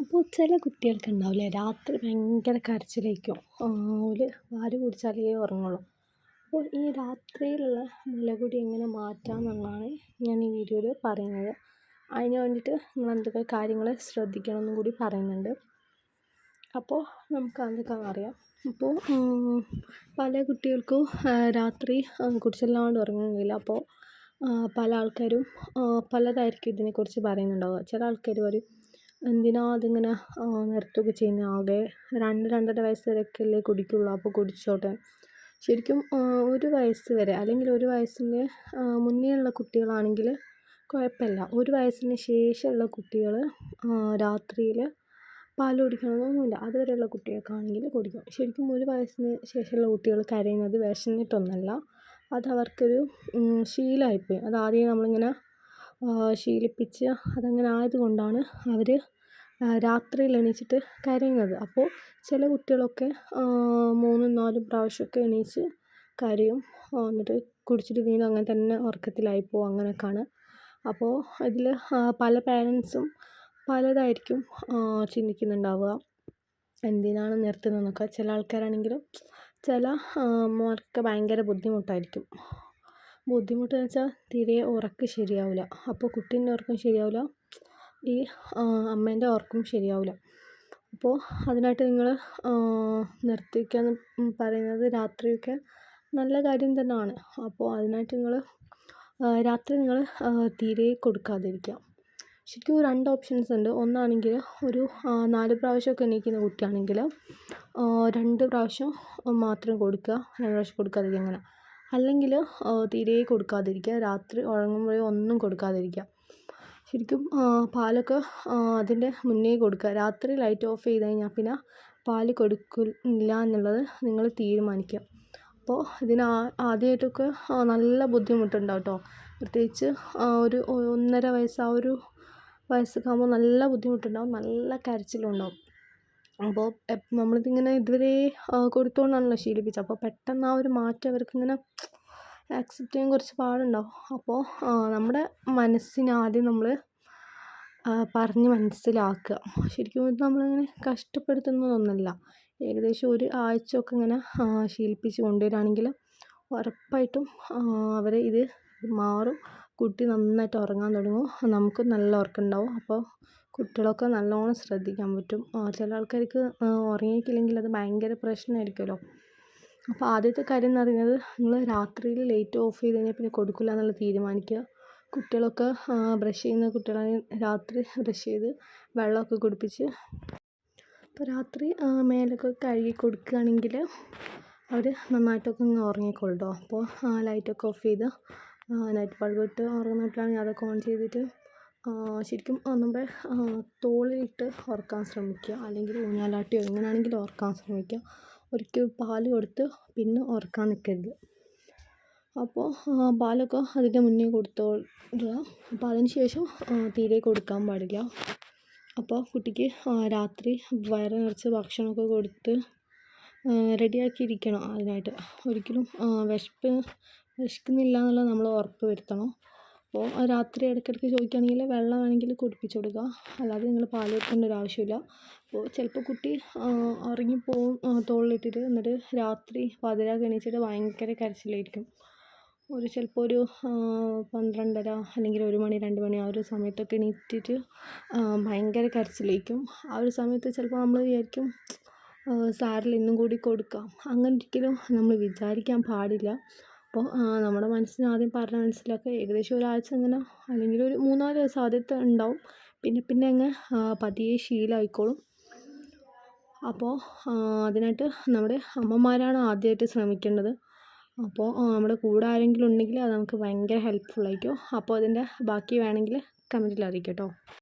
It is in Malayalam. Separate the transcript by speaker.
Speaker 1: അപ്പോൾ ചില കുട്ടികൾക്ക് ഉണ്ടാവില്ലേ രാത്രി ഭയങ്കര കരച്ചിലായിരിക്കും. ഓൽ പാൽ കുടിച്ചാലേ ഉറങ്ങുള്ളൂ. അപ്പോൾ ഈ രാത്രിയിലുള്ള മുലകുടി എങ്ങനെ മാറ്റാം എന്നാണ് ഞാൻ ഈ വീഡിയോയിൽ പറയുന്നത്. അതിന് വേണ്ടിയിട്ട് നിങ്ങൾ എന്തൊക്കെ കാര്യങ്ങൾ ശ്രദ്ധിക്കണം എന്നും കൂടി പറയുന്നുണ്ട്. അപ്പോൾ നമുക്ക് അതൊക്കെ അറിയാം അപ്പോൾ പല കുട്ടികൾക്കും രാത്രി കുടിച്ചെല്ലാണ്ട് ഉറങ്ങുകയില്ല. അപ്പോൾ പല ആൾക്കാരും പലതായിരിക്കും ഇതിനെക്കുറിച്ച് പറയുന്നുണ്ടാവുക. ചില ആൾക്കാർ പറയും എന്തിനാ അതിങ്ങനെ നിർത്തുകയൊക്കെ ചെയ്യുന്നത് ആകെ രണ്ട് രണ്ടര വയസ്സ് വരെയൊക്കെയല്ലേ കുടിക്കുള്ളൂ. അപ്പോൾ കുടിച്ചോട്ടെ. ശരിക്കും ഒരു വയസ്സ് വരെ അല്ലെങ്കിൽ ഒരു വയസ്സിന് മുന്നേ ഉള്ള കുട്ടികളാണെങ്കിൽ കുഴപ്പമില്ല. ഒരു വയസ്സിന് ശേഷമുള്ള കുട്ടികൾ രാത്രിയിൽ പാൽ കുടിക്കണമെന്നൊന്നുമില്ല അതുവരെയുള്ള കുട്ടികൾക്കാണെങ്കിൽ കുടിക്കാം. ശരിക്കും ഒരു വയസ്സിന് ശേഷമുള്ള കുട്ടികൾ കരയുന്നത് വിശന്നിട്ടൊന്നുമല്ല അതവർക്കൊരു ശീലമായിപ്പോയി. അത് ആദ്യമേ നമ്മളിങ്ങനെ ശീലിപ്പിച്ച് അതങ്ങനെ ആയതുകൊണ്ടാണ് അവർ രാത്രിയിൽ എണീച്ചിട്ട് കരയുന്നത്. അപ്പോൾ ചില കുട്ടികളൊക്കെ മൂന്നും നാലും പ്രാവശ്യമൊക്കെ എണീച്ച് കരയും. എന്നിട്ട് കുടിച്ചിട്ട് വീണ്ടും അങ്ങനെ തന്നെ ഉറക്കത്തിലായി പോകും അങ്ങനെയൊക്കെയാണ്. അപ്പോൾ ഇതിൽ പല പേരൻസും പലതായിരിക്കും ചിന്തിക്കുന്നുണ്ടാവുക. എന്തിനാണ് നിർത്തുന്നതെന്നൊക്കെ. ചില ആൾക്കാരാണെങ്കിലും ചില അമ്മമാർക്ക് ഭയങ്കര ബുദ്ധിമുട്ടായിരിക്കും. ബുദ്ധിമുട്ടെന്ന് വെച്ചാൽ തീരെ ഉറക്കം ശരിയാവില്ല അപ്പോൾ കുട്ടീന്റെ ഉറക്കം ശരിയാവില്ല ഈ അമ്മേന്റെ ഉറക്കം ശരിയാവില്ല അപ്പോൾ അതിനായിട്ട് നിങ്ങൾ നിർത്തിക്കാൻ പറയുന്നത് രാത്രിയൊക്കെ നല്ല കാര്യം തന്നെയാണ് അപ്പോൾ അതിനായിട്ട് നിങ്ങൾ രാത്രി നിങ്ങൾ തീരെ കൊടുക്കാതിരിക്കുക. ശരിക്കും രണ്ട് ഓപ്ഷൻസ് ഉണ്ട്. ഒന്നാണെങ്കിൽ ഒരു നാല് പ്രാവശ്യമൊക്കെ എണീക്കുന്ന കുട്ടിയാണെങ്കിൽ രണ്ട് പ്രാവശ്യം മാത്രം കൊടുക്കുക. രണ്ട് പ്രാവശ്യം കൊടുക്കാതിരിക്കുക അങ്ങനെ. അല്ലെങ്കിൽ തീരെ കൊടുക്കാതിരിക്കുക. രാത്രി ഉറങ്ങുമ്പോഴേ ഒന്നും കൊടുക്കാതിരിക്കുക. ശരിക്കും പാലൊക്കെ അതിന്റെ മുന്നേ കൊടുക്കുക. രാത്രി ലൈറ്റ് ഓഫ് ചെയ്ത് കഴിഞ്ഞാൽ പിന്നെ പാൽ കൊടുക്കില്ല എന്നുള്ളത് നിങ്ങൾ തീരുമാനിക്കുക. അപ്പോൾ ഇതിന് ആദ്യമായിട്ടൊക്കെ നല്ല ബുദ്ധിമുട്ടുണ്ടാവും കേട്ടോ. പ്രത്യേകിച്ച് ഒരു ഒന്നര വയസ്സ് ആ ഒരു വയസ്സൊക്കെ ആകുമ്പോൾ നല്ല ബുദ്ധിമുട്ടുണ്ടാവും. നല്ല കരച്ചിലും ഉണ്ടാവും അപ്പോൾ നമ്മളിതിങ്ങനെ ഇതുവരെ കൊടുത്തുകൊണ്ടാണല്ലോ ശീലിപ്പിച്ചത്. അപ്പോൾ പെട്ടെന്ന് ആ ഒരു മാറ്റം അവർക്കിങ്ങനെ ആക്സെപ്റ്റ് ചെയ്യാൻ കുറച്ച് പാടുണ്ടാവും. അപ്പോൾ നമ്മുടെ മനസ്സിനെ ആദ്യം നമ്മൾ പറഞ്ഞ് മനസ്സിലാക്കുക. ശരിക്കും നമ്മളിങ്ങനെ കഷ്ടപ്പെടുത്തുന്നതൊന്നുമല്ല ഏകദേശം ഒരു ആഴ്ചയൊക്കെ ഇങ്ങനെ ശീലിപ്പിച്ച് കൊണ്ടുവരികയാണെങ്കിൽ ഉറപ്പായിട്ടും അവർ ഇത് മാറും. കുട്ടി നന്നായിട്ട് ഉറങ്ങാൻ തുടങ്ങും. നമുക്കും നല്ല ഉറക്കം ഉണ്ടാവും. അപ്പോൾ കുട്ടികളൊക്കെ നല്ലോണം ശ്രദ്ധിക്കാൻ പറ്റും. ചില ആൾക്കാർക്ക് ഉറങ്ങിയിട്ടില്ലെങ്കിൽ അത് ഭയങ്കര പ്രശ്നമായിരിക്കുമല്ലോ. അപ്പോൾ ആദ്യത്തെ കാര്യം എന്ന് പറയുന്നത് നിങ്ങൾ രാത്രിയിൽ ലൈറ്റ് ഓഫ് ചെയ്ത് കഴിഞ്ഞാൽ പിന്നെ കൊടുക്കില്ല എന്നുള്ള തീരുമാനിക്കുക. കുട്ടികളൊക്കെ ബ്രഷ് ചെയ്യുന്ന കുട്ടികളാണെങ്കിൽ രാത്രി ബ്രഷ് ചെയ്ത് വെള്ളമൊക്കെ കുടിപ്പിച്ച് അപ്പോൾ രാത്രി മേലൊക്കെ കഴുകി കൊടുക്കുകയാണെങ്കിൽ അവർ നന്നായിട്ടൊക്കെ ഇങ്ങനെ ഉറങ്ങിക്കോളും കേട്ടോ അപ്പോൾ ലൈറ്റൊക്കെ ഓഫ് ചെയ്ത് നൈറ്റ് ബൾബ് ഇട്ട് ഉറങ്ങുന്ന കുട്ടികളാണെങ്കിൽ അതൊക്കെ ഓൺ ചെയ്തിട്ട് ശരിക്കും നമ്മുടെ തോളിലിട്ട് ഓർക്കാൻ ശ്രമിക്കുക. അല്ലെങ്കിൽ ഊഞ്ഞാലാട്ടിയോ എങ്ങനെയാണെങ്കിലും ഓർക്കാൻ ശ്രമിക്കുക. ഒരിക്കൽ പാൽ കൊടുത്ത് പിന്നെ ഓർക്കാൻ നിൽക്കരുത്. അപ്പോൾ പാലൊക്കെ അതിന്റെ മുന്നേ കൊടുത്തോളുക അപ്പോൾ അതിന് ശേഷം തീരെ കൊടുക്കാൻ പാടില്ല. അപ്പോൾ കുട്ടിക്ക് രാത്രി വയറ് നിറച്ച് ഭക്ഷണമൊക്കെ കൊടുത്ത് റെഡിയാക്കിയിരിക്കണം അതിനായിട്ട്. ഒരിക്കലും വിശപ്പ് വിശക്കുന്നില്ല എന്നുള്ളത് നമ്മൾ ഉറപ്പ് വരുത്തണം. അപ്പോൾ രാത്രി ഇടയ്ക്കിടയ്ക്ക് ചോദിക്കുകയാണെങ്കിൽ വെള്ളം വേണമെങ്കിൽ കുടിപ്പിച്ച് കൊടുക്കുക. അല്ലാതെ നിങ്ങൾ പാൽ കൊടുക്കേണ്ട ഒരു ആവശ്യമില്ല. അപ്പോൾ ചിലപ്പോൾ കുട്ടി ഉറങ്ങിപ്പോവും തോളിലിട്ടിട്ട് എന്നിട്ട് രാത്രി പാതിരാക്ക് എണീച്ചിട്ട് ഭയങ്കര കരച്ചിലായിരിക്കും. ഒരു ചിലപ്പോൾ ഒരു പന്ത്രണ്ടര അല്ലെങ്കിൽ ഒരു മണി രണ്ട് മണി ആ ഒരു സമയത്തൊക്കെ എണീറ്റിട്ട് ഭയങ്കര കരച്ചിലായിരിക്കും. ആ ഒരു സമയത്ത് ചിലപ്പോൾ നമ്മൾ വിചാരിക്കും സാറിൽ ഇന്നും കൂടി കൊടുക്കാം. അങ്ങനെ ഒരിക്കലും നമ്മൾ വിചാരിക്കാൻ പാടില്ല. അപ്പോൾ നമ്മുടെ മനസ്സിന് ആദ്യം പറഞ്ഞ് മനസ്സിലാക്കുക ഏകദേശം ഒരാഴ്ച അങ്ങനെ അല്ലെങ്കിൽ ഒരു മൂന്നാൽ ദിവസം ആദ്യത്തെ ഉണ്ടാവും. പിന്നെ പിന്നെ അങ്ങ് പതിയെ ശീലമായിക്കോളും അപ്പോൾ അതിനായിട്ട് നമ്മുടെ അമ്മമാരാണ് ആദ്യമായിട്ട് ശ്രമിക്കേണ്ടത്. അപ്പോൾ നമ്മുടെ കൂടെ ആരെങ്കിലും ഉണ്ടെങ്കിൽ അത് നമുക്ക് ഭയങ്കര ഹെൽപ്ഫുൾ ആയിരിക്കും. അപ്പോൾ അതിന്റെ ബാക്കി വേണമെങ്കിൽ കമന്റിൽ അറിയിക്കാം കേട്ടോ.